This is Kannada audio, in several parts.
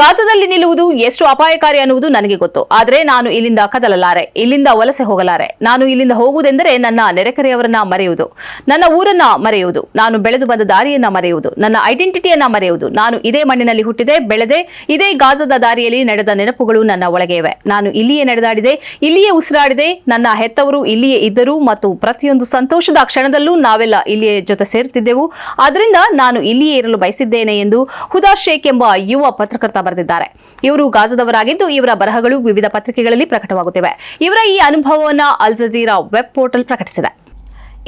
ಗಾಜಾದಲ್ಲಿ ನಿಲ್ಲುವುದು ಎಷ್ಟು ಅಪಾಯಕಾರಿ ಅನ್ನುವುದು ನನಗೆ ಗೊತ್ತು. ಆದರೆ ನಾನು ಇಲ್ಲಿಂದ ಕದಲಲಾರೆ, ಇಲ್ಲಿಂದ ವಲಸೆ ಹೋಗಲಾರೆ. ನಾನು ಇಲ್ಲಿಂದ ಹೋಗುವುದೆಂದರೆ ನನ್ನ ನೆರೆಕರೆಯವರನ್ನ ಮರೆಯುವುದು, ನನ್ನ ಊರನ್ನ ಮರೆಯುವುದು, ನಾನು ಬೆಳೆದು ಬಂದ ದಾರಿಯನ್ನ ಮರೆಯುವುದು, ನನ್ನ ಐಡೆಂಟಿಟಿಯನ್ನ ಮರೆಯುವುದು. ನಾನು ಇದೇ ಮಣ್ಣಿನಲ್ಲಿ ಹುಟ್ಟಿದೆ, ಬೆಳೆದೆ, ಇದೇ ಗಾಜದ ದಾರಿಯಲ್ಲಿ ನಡೆದ ನೆನಪುಗಳು ನನ್ನ ಒಳಗೆ ನಾನು ಇಲ್ಲಿಯೇ ನಡೆದಾಡಿದೆ, ಇಲ್ಲಿಯೇ ಉಸಿರಾಡಿದೆ, ನನ್ನ ಹೆತ್ತವರು ಇಲ್ಲಿಯೇ ಇದ್ದರು ಮತ್ತು ಪ್ರತಿಯೊಂದು ಸಂತೋಷದ ಕ್ಷಣದಲ್ಲೂ ನಾವೆಲ್ಲ ಇಲ್ಲಿಯೇ ಜೊತೆ ಸೇರುತ್ತಿದ್ದೆವು. ಆದ್ದರಿಂದ ನಾನು ಇಲ್ಲಿಯೇ ಇರಲು ಬಯಸಿದ್ದೇನೆ ಎಂದು ಹುದಾ ಶೇಖ್ ಎಂಬ ಯುವ ಪತ್ರಕರ್ತ ಬರೆದಿದ್ದಾರೆ. ಇವರು ಗಾಜದವರಾಗಿದ್ದು ಇವರ ಬರಹಗಳು ವಿವಿಧ ಪತ್ರಿಕೆಗಳಲ್ಲಿ ಪ್ರಕಟವಾಗುತ್ತಿವೆ. ಇವರ ಈ ಅನುಭವವನ್ನು ಅಲ್ ಜಜೀರಾ ವೆಬ್ ಪೋರ್ಟಲ್ ಪ್ರಕಟಿಸಿದೆ.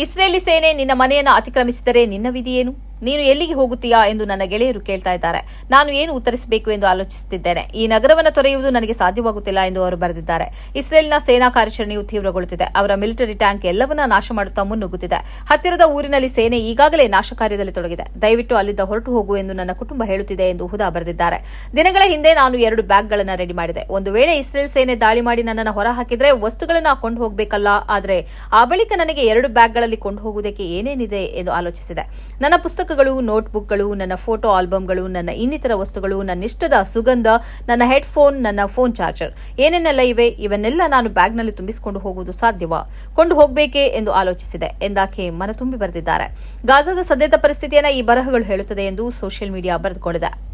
ಇಸ್ರೇಲಿ ಸೇನೆ ನಿನ್ನ ಮನೆಯನ್ನು ಅತಿಕ್ರಮಿಸಿದರೆ ನಿನ್ನ ವಿಧಿಯೇನು? ನೀನು ಎಲ್ಲಿಗೆ ಹೋಗುತ್ತೀಯಾ ಎಂದು ನನ್ನ ಗೆಳೆಯರು ಕೇಳ್ತಾ ಇದ್ದಾರೆ. ನಾನು ಏನು ಉತ್ತರಿಸಬೇಕು ಎಂದು ಆಲೋಚಿಸುತ್ತಿದ್ದೇನೆ. ಈ ನಗರವನ್ನು ತೊರೆಯುವುದು ನನಗೆ ಸಾಧ್ಯವಾಗುತ್ತಿಲ್ಲ ಎಂದು ಅವರು ಬರೆದಿದ್ದಾರೆ. ಇಸ್ರೇಲ್ನ ಸೇನಾ ಕಾರ್ಯಾಚರಣೆಯು ತೀವ್ರಗೊಳ್ಳುತ್ತಿದೆ. ಅವರ ಮಿಲಿಟರಿ ಟ್ಯಾಂಕ್ ಎಲ್ಲವನ್ನ ನಾಶ ಮಾಡುತ್ತಾ ಮುನ್ನುಗ್ಗುತ್ತಿದೆ. ಹತ್ತಿರದ ಊರಿನಲ್ಲಿ ಸೇನೆ ಈಗಾಗಲೇ ನಾಶ ಕಾರ್ಯದಲ್ಲಿ ತೊಡಗಿದೆ. ದಯವಿಟ್ಟು ಅಲ್ಲಿಂದ ಹೊರಟು ಹೋಗು ಎಂದು ನನ್ನ ಕುಟುಂಬ ಹೇಳುತ್ತಿದೆ ಎಂದು ಹುದಾ ಬರೆದಿದ್ದಾರೆ. ದಿನಗಳ ಹಿಂದೆ ನಾನು ಎರಡು ಬ್ಯಾಗ್ಗಳನ್ನು ರೆಡಿ ಮಾಡಿದೆ. ಒಂದು ವೇಳೆ ಇಸ್ರೇಲ್ ಸೇನೆ ದಾಳಿ ಮಾಡಿ ನನ್ನನ್ನು ಹೊರಹಾಕಿದ್ರೆ ವಸ್ತುಗಳನ್ನ ಕೊಂಡು ಹೋಗಬೇಕಲ್ಲ, ಆದರೆ ಆ ಬಳಿಕ ನನಗೆ ಎರಡು ಬ್ಯಾಗ್ಗಳಲ್ಲಿ ಕೊಂಡು ಹೋಗುವುದಕ್ಕೆ ಏನೇನಿದೆ ಎಂದು ಆಲೋಚಿಸಿದೆ. ನನ್ನ ಪುಸ್ತಕಗಳು, ನೋಟ್ಬುಕ್ಗಳು, ನನ್ನ ಫೋಟೋ ಆಲ್ಬಮ್ಗಳು ನನ್ನ ಇನ್ನಿತರ ವಸ್ತುಗಳು, ನನ್ನ ಇಷ್ಟದ ಸುಗಂಧ, ನನ್ನ ಹೆಡ್ಫೋನ್, ನನ್ನ ಫೋನ್ ಚಾರ್ಜರ್. ಏನೇನೆಲ್ಲ ಇವೆ? ಇವನ್ನೆಲ್ಲ ನಾನು ಬ್ಯಾಗ್ನಲ್ಲಿ ತುಂಬಿಸಿಕೊಂಡು ಹೋಗುವುದು ಸಾಧ್ಯವಾ? ಕೊಂಡು ಹೋಗಬೇಕೆ ಎಂದು ಆಲೋಚಿಸಿದೆ, ಎಂದಾಕೆ ಮನ ತುಂಬಿ ಬರೆದಿದ್ದಾರೆ. ಗಾಜಾದ ಸದ್ಯದ ಪರಿಸ್ಥಿತಿಯನ್ನ ಈ ಬರಹಗಳು ಹೇಳುತ್ತದೆ ಎಂದು ಸೋಷಿಯಲ್ ಮೀಡಿಯಾ ಬರೆದುಕೊಂಡಿದೆ.